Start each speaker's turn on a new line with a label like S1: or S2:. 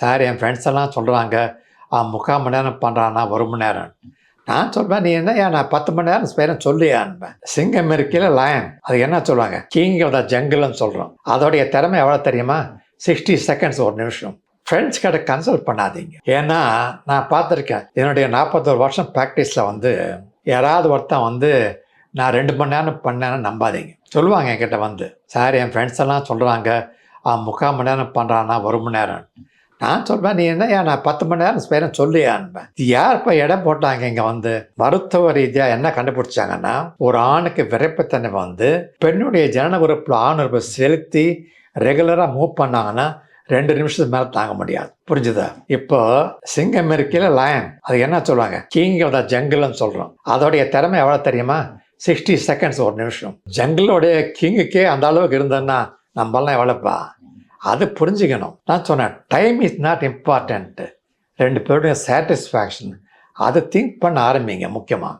S1: Sir என் friends எல்லாம் சொல்கிறாங்க முக்கால் மணி நேரம் பண்ணுறான்னா ஒரு மணி நேரம். நான் சொல்வேன் நீ என்ன ஏன் நான் பத்து மணி நேரம் பேரும் சொல்லியான்பேன் சிங்கம் இருக்கையில் லயன் அது என்ன சொல்லுவாங்க? கிங் ஆஃப் த ஜங்கிள்னு சொல்கிறோம் அதோடைய திறமை எவ்வளோ தெரியுமா? சிக்ஸ்டி செகண்ட்ஸ் ஒரு நிமிஷம். ஃப்ரெண்ட்ஸ் கிட்ட கன்சல்ட் பண்ணாதீங்க. ஏன்னா நான் பார்த்துருக்கேன் என்னுடைய நாற்பத்தோரு வருஷம் ப்ராக்டிஸில் வந்து யாராவது ஒருத்தன் வந்து நான் ரெண்டு மணி நேரம் பண்ணேன்னு நம்பாதீங்க. சொல்லுவாங்க என்கிட்ட வந்து. சார் என் ஃப்ரெண்ட்ஸ் எல்லாம் சொல்கிறாங்க முக்கால் மணி நேரம் பண்ணுறான்னா ஒரு மணி நேரம். நான் சொல்வேன் நீ என்ன ஏன் நான் பத்து மணி நேரம் பேரன் சொல்லியான்பேன் யார் இப்போ இடம் போட்டாங்க இங்கே வந்து? மருத்துவ ரீதியாக என்ன கண்டுபிடிச்சாங்கன்னா ஒரு ஆணுக்கு விரைப்புத்தன்மை வந்து பெண்ணுடைய ஜனன உறுப்பில் ஆண் உறுப்பை செலுத்தி ரெகுலராக மூவ் பண்ணாங்கன்னா ரெண்டு நிமிஷத்துக்கு மேலே தாங்க முடியாது. புரிஞ்சுதா? இப்போ சிங்கம் இருக்கையில் லயன் அது என்ன சொல்லுவாங்க? கிங் ஆஃப் த ஜங்கிள்னு சொல்கிறோம் அதோடைய திறமை எவ்வளோ தெரியுமா? சிக்ஸ்டி செகண்ட்ஸ் ஒரு நிமிஷம். ஜங்கிளோடைய கிங்குக்கே அந்த அளவுக்கு இருந்தேன்னா நம்மளாம் எவ்வளோப்பா? அது புரிஞ்சுக்கணும். நான் சொன்னேன் டைம் இஸ் நாட் இம்பார்ட்டண்ட்டு ரெண்டு பேருடைய சாட்டிஸ்ஃபேக்ஷன் அதை திங்க் பண்ண ஆரம்பிங்க முக்கியமாக